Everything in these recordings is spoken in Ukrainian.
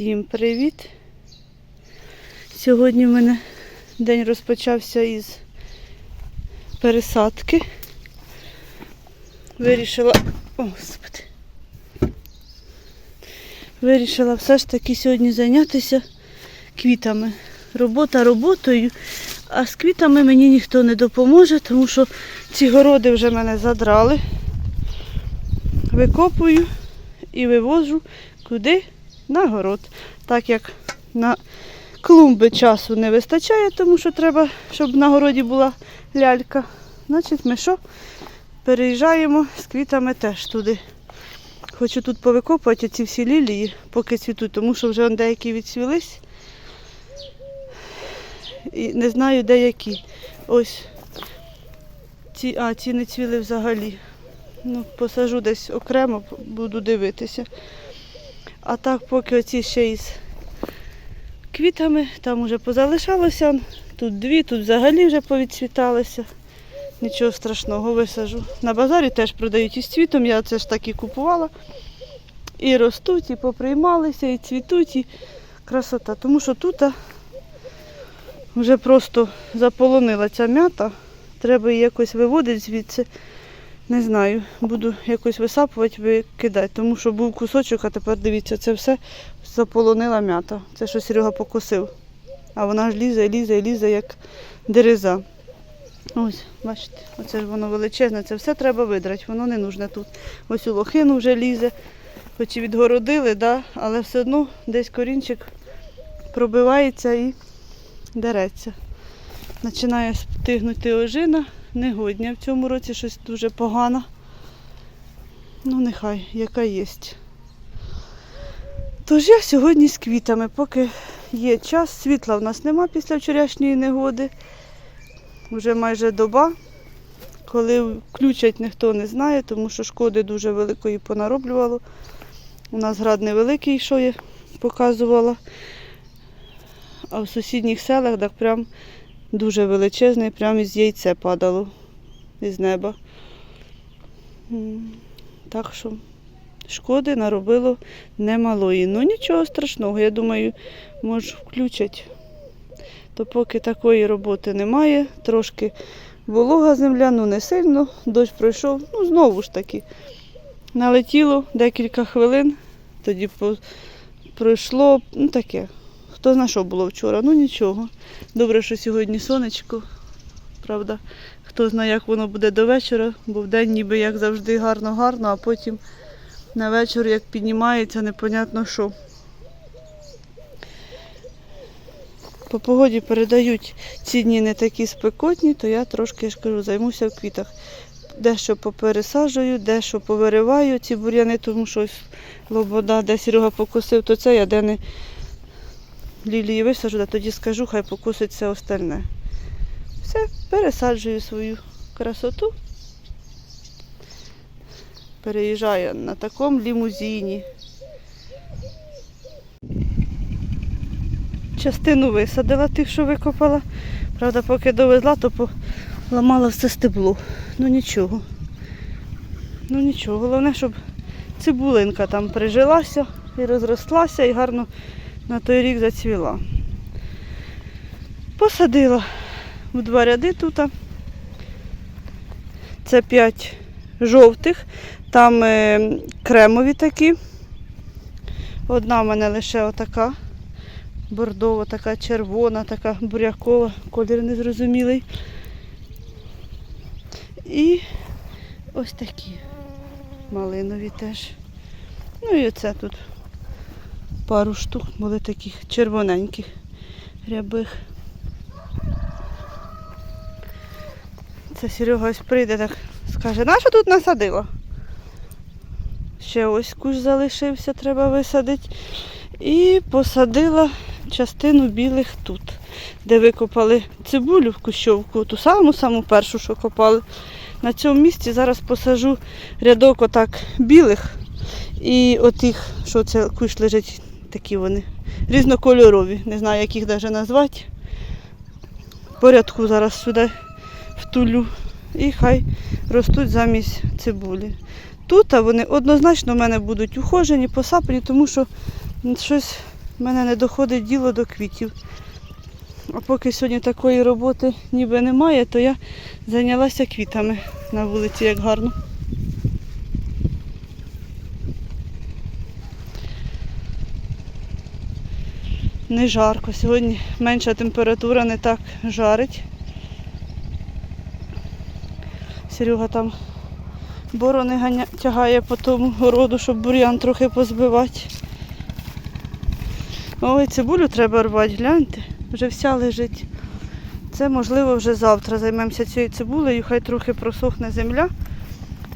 Всім привіт! Сьогодні в мене день розпочався із пересадки. Вирішила. О, Господи. Вирішила все ж таки сьогодні зайнятися квітами. Робота роботою, а з квітами мені ніхто не допоможе, тому що ці городи вже мене задрали. Викопую і вивожу куди? На город. Так як на клумби часу не вистачає, тому що треба, щоб на городі була лялька. Значить, ми що? Переїжджаємо з квітами теж туди. Хочу тут повикопати ці всі лілії, поки цвітуть, тому що вже деякі відцвілись. І не знаю деякі. Ось ці, а, ці не цвіли взагалі. Ну, посажу десь окремо, буду дивитися. А так, поки оці ще із квітами, там уже позалишалося. Тут дві, тут взагалі вже повідцвіталися. Нічого страшного, висажу. На базарі теж продають із цвітом, я це ж так і купувала. І ростуть, і поприймалися, і цвітуть, і красота. Тому що тут вже просто заполонила ця м'ята. Треба її якось виводити звідси. Не знаю, буду якось висапувати, викидати, тому що був кусочок, а тепер дивіться, це все заполонила м'ята. Це що Серега покосив. А вона ж лізе, лізе, лізе, як дереза. Ось, бачите, оце ж воно величезне, це все треба видрати, воно не нужне тут. Ось у лохину вже лізе, хоч і відгородили, да, але все одно десь корінчик пробивається і дереться. Починає стигнути ожина негодня. В цьому році щось дуже погано. Ну, нехай, яка є. Тож я сьогодні з квітами, поки є час, світла в нас нема після вчорашньої негоди. Вже майже доба. Коли включать, ніхто не знає, тому що шкоди дуже великої понароблювало. У нас град невеликий, що я показувала. А в сусідніх селах так прям дуже величезний, прям із яйця падало із неба. Так що шкоди наробило немалої. Ну нічого страшного, я думаю, може включать. То поки такої роботи немає, трошки волога земля, ну не сильно, дощ пройшов, ну знову ж таки. Налетіло декілька хвилин, тоді пройшло, ну таке. Хто зна, що було вчора, ну нічого. Добре, що сьогодні сонечко. Правда, хто знає, як воно буде до вечора, бо вдень ніби як завжди гарно-гарно, а потім на вечір як піднімається, непонятно що. По погоді передають ці дні не такі спекотні, то я трошки я ж кажу, займуся в квітах. Дещо попересаджую, дещо повириваю ці бур'яни, тому що лобода, де Серега покосив, то це я де не лілії висаджу, а тоді скажу, хай покусить все остальне. Все, пересаджую свою красоту. Переїжджаю на такому лімузині. Частину висадила тих, що викопала. Правда, поки довезла, то поламала все стебло. Ну нічого. Ну нічого. Головне, щоб цибулинка там прижилася і розрослася і гарно на той рік зацвіла. Посадила в два ряди тут. Це п'ять жовтих, там е, кремові такі. Одна в мене лише отака бордова, така червона, така бурякова, колір незрозумілий. І ось такі малинові теж. Ну і оце тут пару штук були таких червоненьких рябих. Це Серега ось прийде так скаже, на що тут насадила? Ще ось куш залишився, треба висадити. І посадила частину білих тут, де викопали цибулю в кущовку, ту саму саму першу, що копали. На цьому місці зараз посажу рядок отак білих і отих, що це кущ лежить, такі вони різнокольорові. Не знаю, як їх навіть назвати. Порядку зараз сюди втулю. І хай ростуть замість цибулі. Тут а вони однозначно в мене будуть ухожені, посапані, тому що щось в мене не доходить діло до квітів. А поки сьогодні такої роботи ніби немає, то я зайнялася квітами на вулиці, як гарно. Не жарко. Сьогодні менша температура, не так жарить. Серега там борони ганя... тягає по тому городу, щоб бур'ян трохи позбивати. Ой, цибулю треба рвати, гляньте, вже вся лежить. Це можливо вже завтра займемося цією цибулею, хай трохи просохне земля.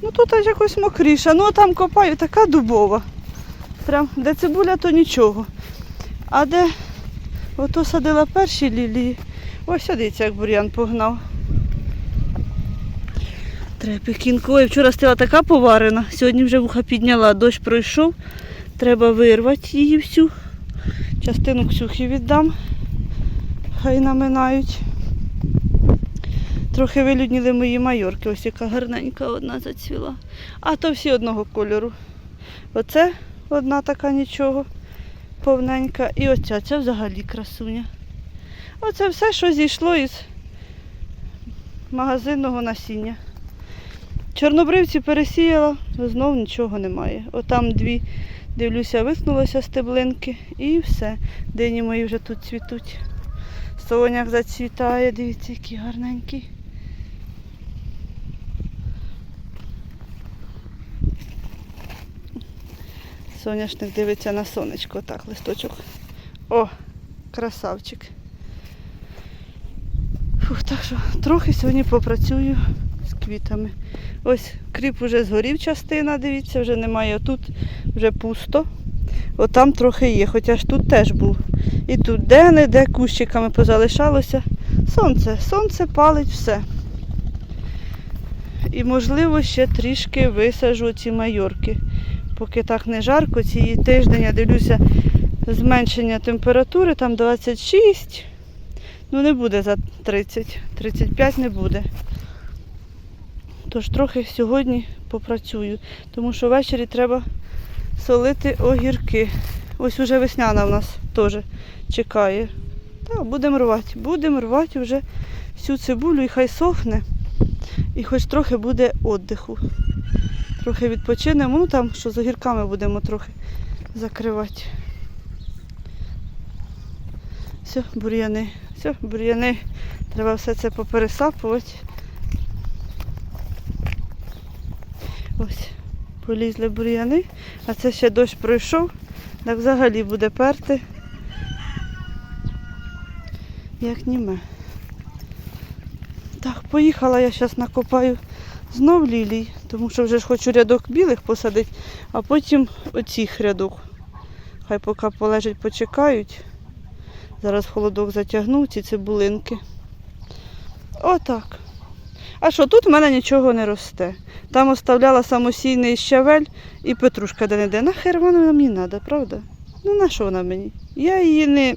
Ну тут аж якось мокріше. Ну там копаю, така дубова. Прям де цибуля, то нічого. А де ото садила перші лілії. Ось дивіться, як бур'ян погнав. Треба пекінку. Ой, вчора стала така поварена, сьогодні вже вуха підняла, дощ пройшов. Треба вирвати її всю. Частину Ксюхі віддам. Хай наминають. Трохи вилюдніли мої майорки. Ось яка гарненька одна зацвіла. А то всі одного кольору. Оце одна така нічого повненька. І оця, це взагалі красуня. Оце все, що зійшло із магазинного насіння. Чорнобривці пересіяла, знов нічого немає. Отам дві, дивлюся, виснулося стеблинки і все. Дині мої вже тут цвітуть. Соняк зацвітає, дивіться, який гарненький. Соняшник дивиться на сонечко, так, листочок. О, красавчик. Фух, так що трохи сьогодні попрацюю з квітами. Ось кріп уже згорів частина, дивіться, вже немає. Тут вже пусто. Отам трохи є, хоча ж тут теж був. І тут де-не-де кущиками позалишалося. Сонце, сонце палить все. І можливо ще трішки висажу ці майорки. Поки так не жарко, ці тиждень я дивлюся зменшення температури, там 26. Ну не буде за 30, 35 не буде. Тож трохи сьогодні попрацюю, тому що ввечері треба солити огірки. Ось уже весняна в нас теж чекає. Так, будемо рвати. Будемо рвати вже всю цибулю і хай сохне. І хоч трохи буде віддиху. Трохи відпочинемо, ну там, що з огірками будемо трохи закривати. Все, бур'яни, все, бур'яни. Треба все це попересапувати. Ось, полізли бур'яни, а це ще дощ пройшов, так взагалі буде перти. Як німе. Так, поїхала я зараз накопаю знов лілій, тому що вже ж хочу рядок білих посадити, а потім оцих рядок. Хай поки полежать, почекають. Зараз холодок затягну ці цибулинки. Отак. А що, тут в мене нічого не росте. Там оставляла самосійний щавель і петрушка де не де. Нахер вона мені треба, правда? Ну на що вона мені? Я її не.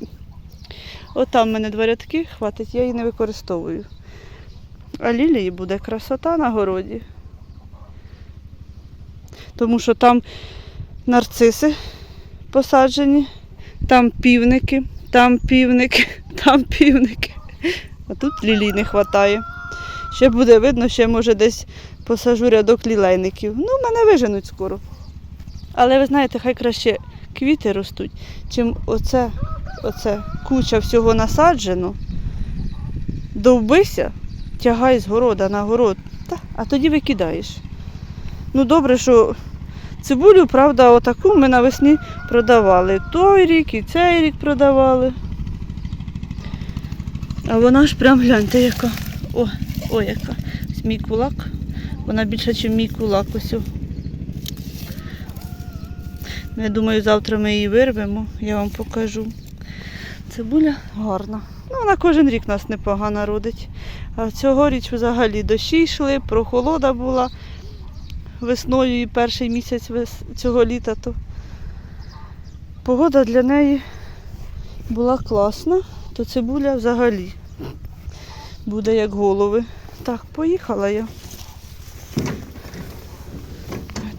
Отам в мене два рядки хватить, я її не використовую. А лілії буде красота на городі. Тому що там нарциси посаджені, там півники, там півники, там півники. А тут лілій не вистачає. Ще буде видно, ще може десь посажу рядок лілейників. Ну, мене виженуть скоро. Але ви знаєте, хай краще квіти ростуть, чим оце, оце куча всього насаджено. Довбися, тягай з города на город, та, а тоді викидаєш. Ну добре, що цибулю, правда, отаку ми навесні продавали. Той рік і цей рік продавали. А вона ж прям гляньте яка. О, о яка. Ось мій кулак. Вона більша, ніж мій кулак. Ось. Ну, Я думаю, завтра ми її вирвемо, я вам покажу. Цибуля гарна. Ну, вона кожен рік нас непогано родить. А цьогоріч взагалі дощі йшли, прохолода була весною і перший місяць цього літа, то погода для неї була класна, то цибуля взагалі буде як голови. Так, поїхала я.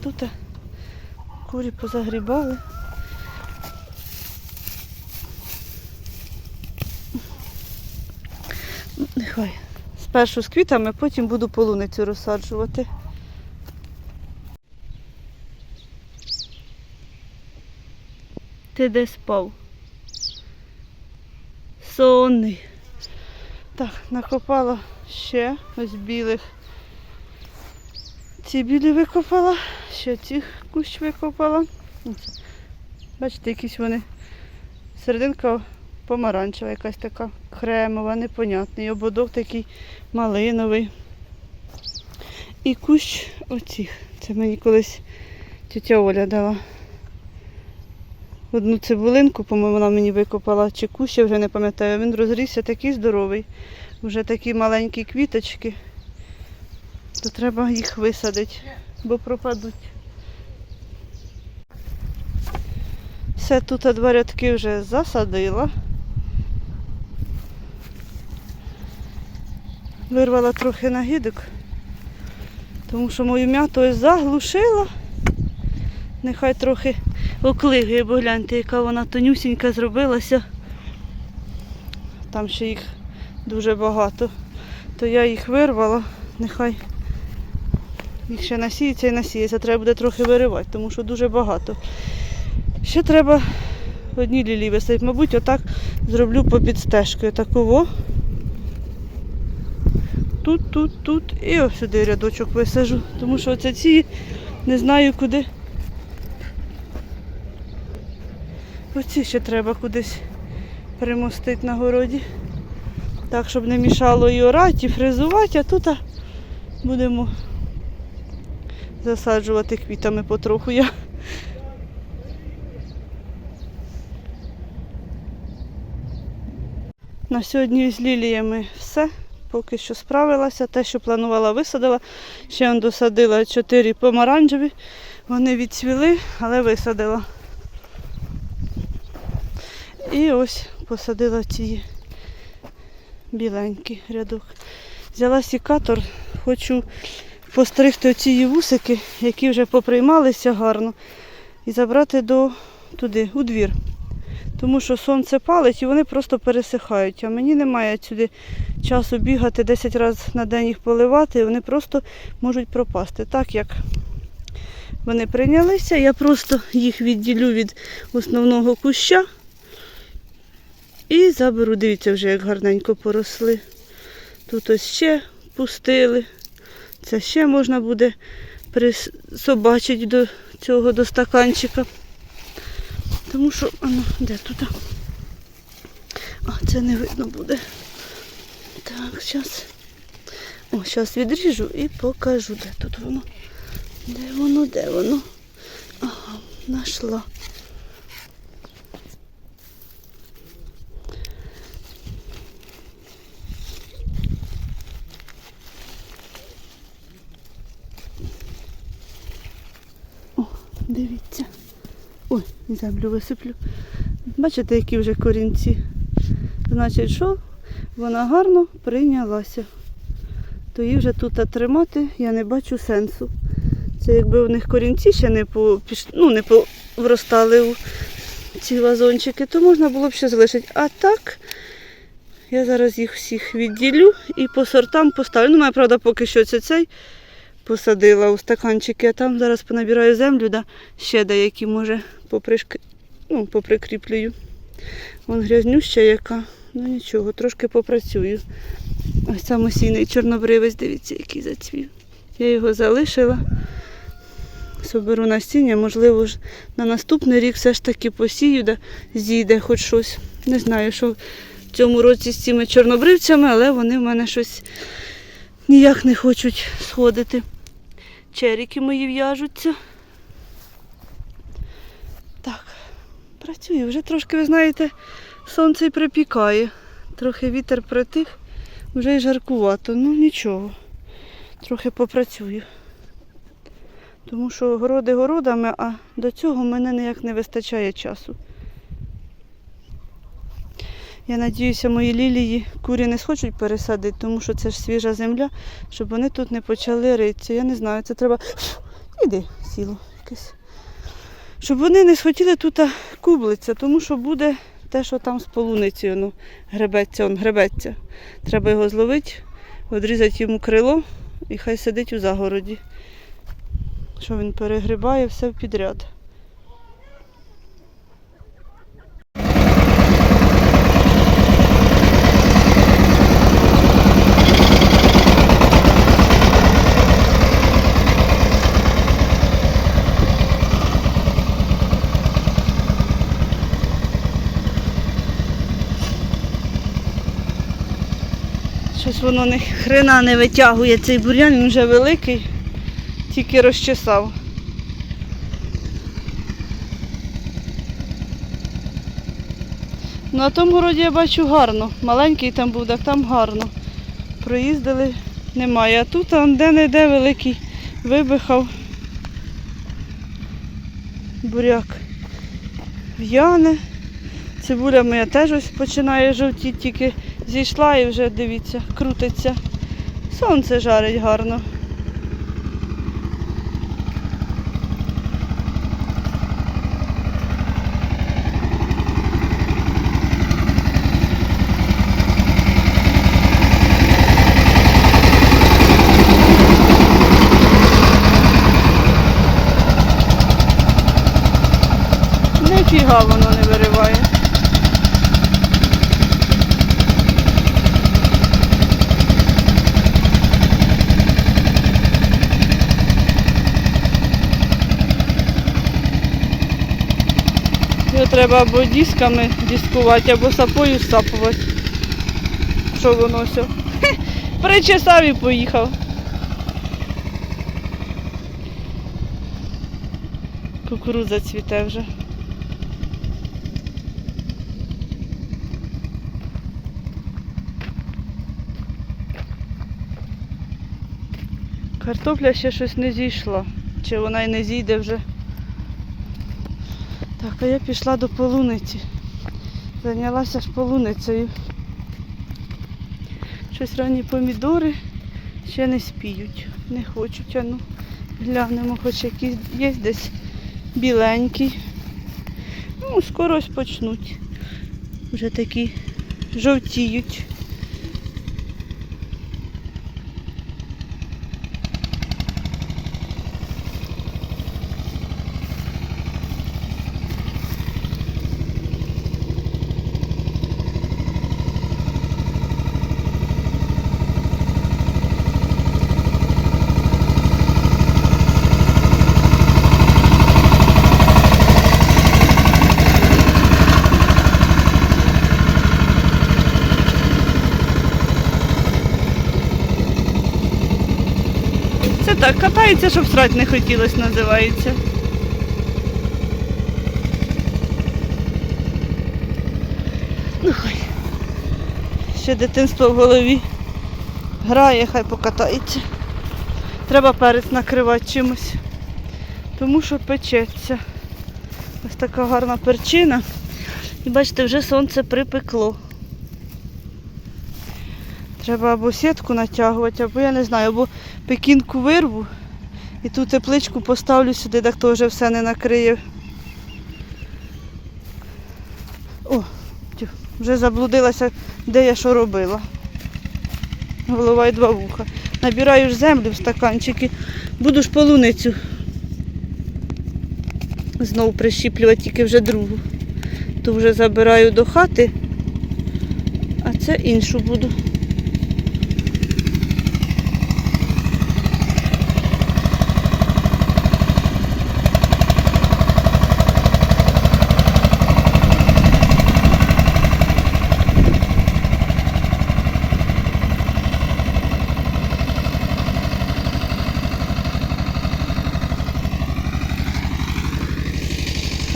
Тут курі позагрібали. Нехай. Спершу з квітами, потім буду полуницю розсаджувати. Ти де спав? Сонний. Так, накопала ще ось білих. Ці білі викопала, ще ці кущ викопала. Бачите, якісь вони. Серединка помаранчева, якась така кремова, непонятний. Ободок такий малиновий. І кущ оцих. Це мені колись тетя Оля дала. Одну цибулинку, по-моєму, вона мені викопала, чи кущ, вже не пам'ятаю. Він розрісся такий здоровий. Вже такі маленькі квіточки. То треба їх висадити, бо пропадуть. Все тут два рядки вже засадила. Вирвала трохи нагідок, тому що мою м'яту заглушила. Нехай трохи оклигає, бо гляньте, яка вона тонюсінька зробилася. Там ще їх дуже багато. То я їх вирвала, нехай їх ще насіється і насіється. Треба буде трохи виривати, тому що дуже багато. Ще треба одні лілії висадити. Мабуть, отак зроблю по підстежкою. Таково. Тут, тут, тут і ось сюди рядочок висажу. Тому що оце ці не знаю куди. Оці ще треба кудись примостити на городі. Так, щоб не мішало і орати, і фрезувати, а тут будемо засаджувати квітами потроху я. На сьогодні з ліліями все. Поки що справилася. Те, що планувала, висадила. Ще досадила чотири помаранчеві. Вони відцвіли, але висадила. І ось посадила ці біленькі рядок. Взяла сікатор, хочу постригти оці вусики, які вже поприймалися гарно, і забрати до туди, у двір. Тому що сонце палить і вони просто пересихають. А мені немає сюди часу бігати 10 разів на день їх поливати, і вони просто можуть пропасти. Так як вони прийнялися, я просто їх відділю від основного куща і заберу. Дивіться, вже як гарненько поросли. Тут ось ще пустили. Це ще можна буде присобачити до цього до стаканчика. Тому що, а ну, де тут? А, це не видно буде. Так, зараз. О, зараз відріжу і покажу, де тут воно. Де воно, де воно? Ага, знайшла. О, дивіться. Ой, землю висиплю. Бачите, які вже корінці. Значить, що вона гарно прийнялася. То її вже тут тримати я не бачу сенсу. Це якби в них корінці ще не по, ну, не повростали у ці вазончики, то можна було б ще залишити. А так, я зараз їх всіх відділю і по сортам поставлю. Ну, мене, правда, поки що це цей посадила у стаканчики, а там зараз понабираю землю, да, ще деякі, може, попришк... ну, поприкріплюю. Вон грязнюща яка. Ну нічого, трошки попрацюю. Ось самосійний чорнобривець, дивіться, який зацвів. Я його залишила. Соберу насіння, можливо, ж на наступний рік все ж таки посію, да, зійде хоч щось. Не знаю, що в цьому році з цими чорнобривцями, але вони в мене щось ніяк не хочуть сходити. Черіки мої в'яжуться. Так, працюю. Вже трошки, ви знаєте, сонце й припікає. Трохи вітер притих, вже й жаркувато. Ну нічого. Трохи попрацюю. Тому що городи городами, а до цього в мене ніяк не вистачає часу. Я надіюся, мої лілії курі не схочуть пересадити, тому що це ж свіжа земля, щоб вони тут не почали ритися. Я не знаю, це треба. Іди, сіло якесь. Щоб вони не схотіли тут кублитися, тому що буде те, що там з полуницею, ну, гребеться, он гребеться. Треба його зловити, відрізати йому крило і хай сидить у загороді. Що він перегрибає все підряд. Щось воно не хрена не витягує цей бур'ян, він вже великий, тільки розчесав. На тому городі я бачу гарно. Маленький там був, так там гарно. Проїздили, немає. А тут он де-не-де великий вибихав буряк. В'яне. Цибуля моя теж ось починає жовтіти, тільки зійшла і вже дивіться, крутиться. Сонце жарить гарно. Нифіга воно не вириває. Його треба або дисками дискувати, або сапою сапувати. Що воно все? Причесав і поїхав. Кукурудза цвіте вже. Картопля ще щось не зійшла. Чи вона й не зійде вже. Так, а я пішла до полуниці. Зайнялася ж полуницею. Щось ранні помідори ще не спіють, не хочуть. А ну, глянемо, хоч якийсь є десь біленький. Ну, скоро почнуть. Вже такі жовтіють. Так, катається, щоб срать не хотілося, називається. Ну хай. Ще дитинство в голові грає, хай покатається. Треба перець накривати чимось, тому що печеться. Ось така гарна перчина. І бачите, вже сонце припекло. Треба або сітку натягувати, або я не знаю, або пекінку вирву і ту тепличку поставлю сюди, так то вже все не накриє. О, тю, вже заблудилася, де я що робила. Голова і два вуха. Набираю ж землю в стаканчики, буду ж полуницю знову прищіплювати, тільки вже другу. Ту вже забираю до хати, а це іншу буду.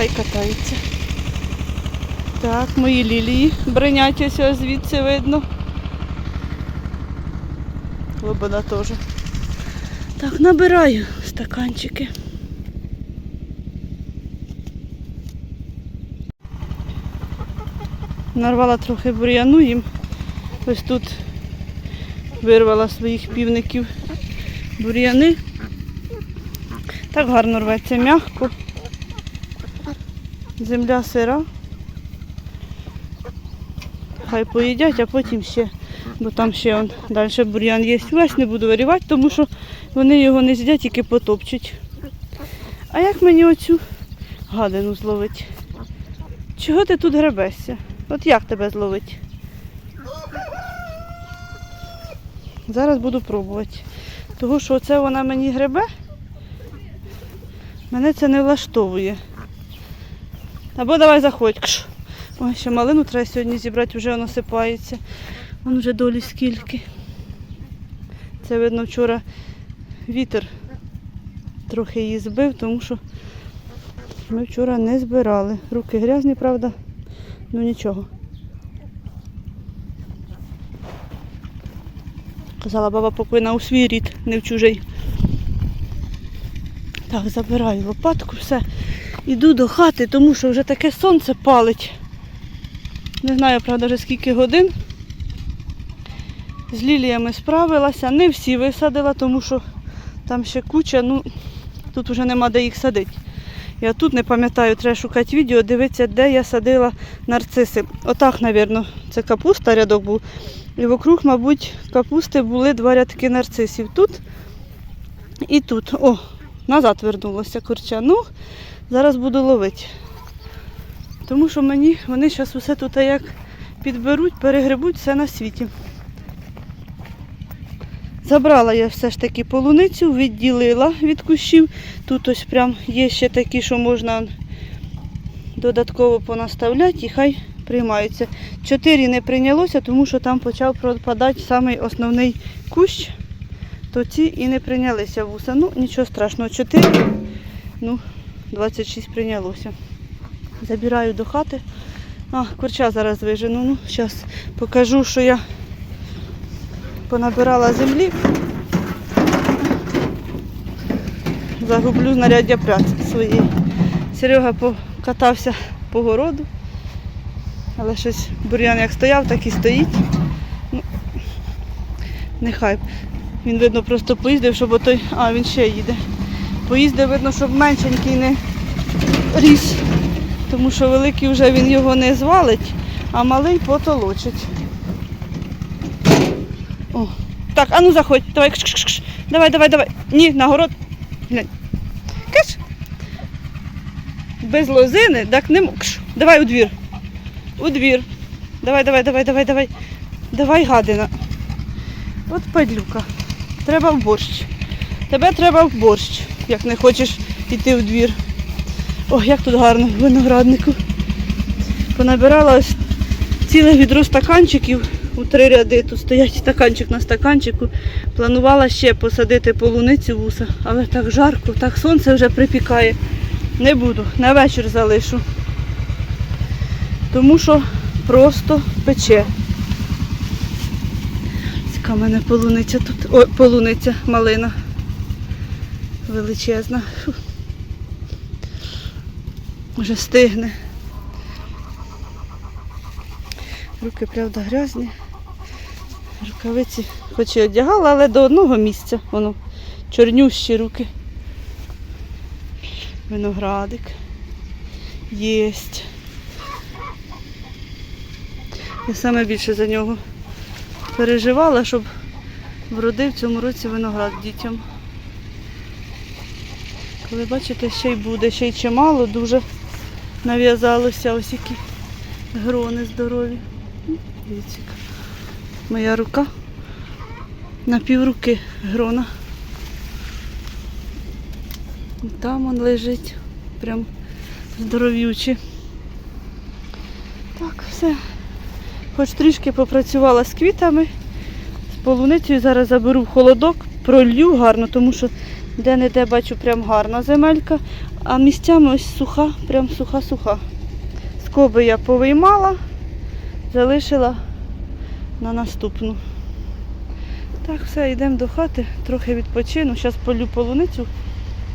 Хай катається. Так, мої лілії бринять ось ось звідси видно. Лобода теж. Так, набираю стаканчики. Нарвала трохи бур'яну їм. Ось тут вирвала своїх півників бур'яни. Так гарно рветься м'ягко. Земля сира. хай поїдять, а потім ще, бо там ще он, далі бур'ян є. Весь не буду вирівати, тому що вони його не з'їдять, тільки потопчуть. А як мені оцю гадину зловить? Чого ти тут гребешся? От як тебе зловить? Зараз буду пробувати. Того, що оце вона мені гребе, мене це не влаштовує. Або давай заходь. Ой, ще малину треба сьогодні зібрати, вже воно сипається. Вон вже долі скільки. Це видно вчора вітер трохи її збив, тому що ми вчора не збирали. Руки грязні, правда, ну нічого. Казала баба покойна у свій рід, не в чужий. Так, забираю лопатку, все. Іду до хати, тому що вже таке сонце палить. Не знаю, правда, вже скільки годин. З ліліями справилася. Не всі висадила, тому що там ще куча, ну тут вже нема де їх садити. Я тут не пам'ятаю, треба шукати відео, дивитися, де я садила нарциси. Отак, мабуть, це капуста рядок був. І вокруг, мабуть, капусти були два рядки нарцисів. Тут і тут. О, назад вернулося курча. Ну, зараз буду ловити. Тому що мені вони зараз усе тут як підберуть, перегребуть все на світі. Забрала я все ж таки полуницю, відділила від кущів. Тут ось прям є ще такі, що можна додатково понаставляти і хай приймаються. Чотири не прийнялося, тому що там почав пропадати самий основний кущ, то ці і не прийнялися вуса. Ну, нічого страшного, чотири, ну, 26 прийнялося. Забираю до хати. А, курча зараз вижену. Ну, зараз покажу, що я понабирала землі. Загублю знаряддя праці свої. Серега покатався по городу, але щось бур'ян як стояв, так і стоїть. Ну, нехай. Він, видно, просто поїздив, щоб отой. А, він ще їде. Поїздив, видно, щоб меншенький не ріс, тому що великий вже він його не звалить, а малий потолочить. О. Так, а ну заходь, давай, кш -кш -кш. давай, давай, давай. Ні, на город. Глянь. Киш. Без лозини, так не мокш. Давай у двір. У двір. Давай, давай, давай, давай, давай. Давай, гадина. От падлюка. Треба в борщ. Тебе треба в борщ, як не хочеш йти в двір. Ох, як тут гарно в винограднику. Понабирала ціле відро стаканчиків у три ряди. Тут стоять стаканчик на стаканчику. Планувала ще посадити полуницю вуса, але так жарко, так сонце вже припікає. Не буду, на вечір залишу. Тому що просто пече. Яка в мене полуниця тут. Ой, полуниця, малина. Величезна. Вже стигне. Руки, правда, грязні. Рукавиці хоч і одягала, але до одного місця. Воно чорнющі руки. Виноградик. Єсть. Я саме більше за нього переживала, щоб вродив цьому році виноград дітям. Коли бачите, ще й буде, ще й чимало, дуже нав'язалося ось які грони здорові. Дивіться, моя рука на півруки грона. Там он лежить, прям здоров'ючий. Так, все. Хоч трішки попрацювала з квітами, з полуницею зараз заберу в холодок, пролью гарно, тому що де-не-де бачу прям гарна земелька, а місцями ось суха, прям суха-суха. Скоби я повиймала, залишила на наступну. Так, все, йдемо до хати, трохи відпочину. Зараз полю полуницю,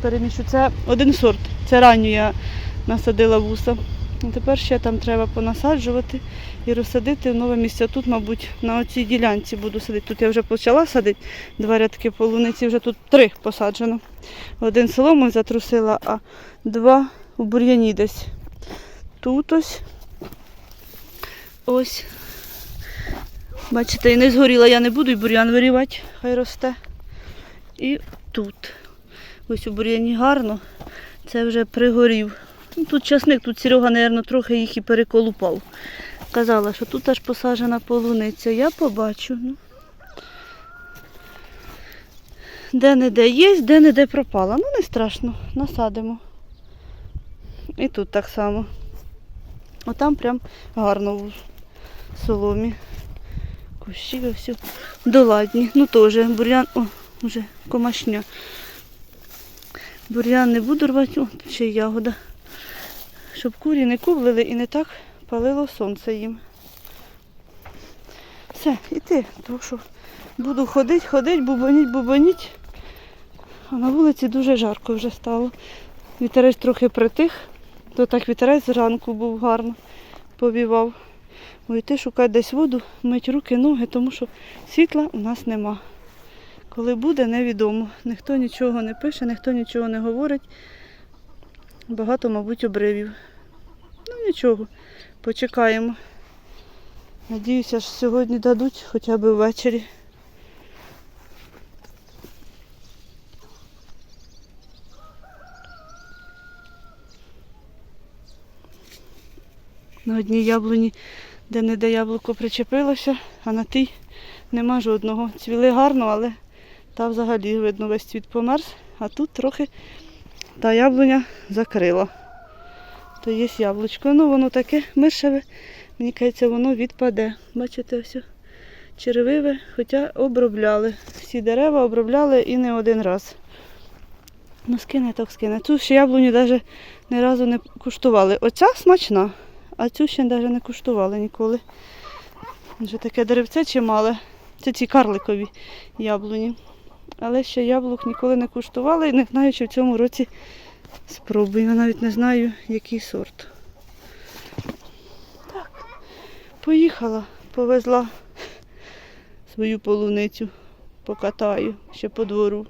переміщу. Це один сорт. Це ранню я насадила вуса. Тепер ще там треба понасаджувати і розсадити в нове місце. Тут, мабуть, на оцій ділянці буду садити. Тут я вже почала садити два рядки полуниці, вже тут три посаджено. Один соломою затрусила, а два у бур'яні десь. Тут ось. Ось. Бачите, і не згоріла, я не буду і бур'ян вирівати, хай росте. І тут. Ось у бур'яні гарно. Це вже пригорів. Ну, тут часник, тут Серега, мабуть, трохи їх і переколупав. Казала, що тут аж посаджена полуниця. Я побачу. Ну. Де-не-де є, де-не-де пропала. Ну не страшно, насадимо. І тут так само. Отам прям гарно в соломі. Кущі ось доладні. Ну теж бур'ян, о, вже комашня. Бур'ян не буду рвати, о, ще ягода. Щоб курі не кублили і не так палило сонце їм. Все, іти, тому що буду ходити, ходити, бубоніть, бубоніть. А на вулиці дуже жарко вже стало. Вітерець трохи притих, то так вітерець зранку був гарно, повівав. Бо йти шукати десь воду, мить руки, ноги, тому що світла у нас нема. Коли буде, невідомо. Ніхто нічого не пише, ніхто нічого не говорить. Багато, мабуть, обривів. Ну нічого, почекаємо. Надіюся, що сьогодні дадуть хоча б ввечері. На одній яблуні, де не де яблуко причепилося, а на тій нема жодного. Цвіли гарно, але та взагалі, видно, весь цвіт померз, а тут трохи та яблуня закрила. То є яблучко. Ну воно таке мишеве, мені кажеться, воно відпаде. Бачите, ось черевиве, хоча обробляли. Всі дерева обробляли і не один раз. Ну скине, так скине. Цю ще яблуню навіть ні разу не куштували. Оця смачна, а цю ще навіть не куштували ніколи. Вже таке деревце чимале. Це ці карликові яблуні. Але ще яблук ніколи не куштувала і не знаю, чи в цьому році спробую. Я навіть не знаю, який сорт. Так, поїхала, повезла свою полуницю, покатаю ще по двору.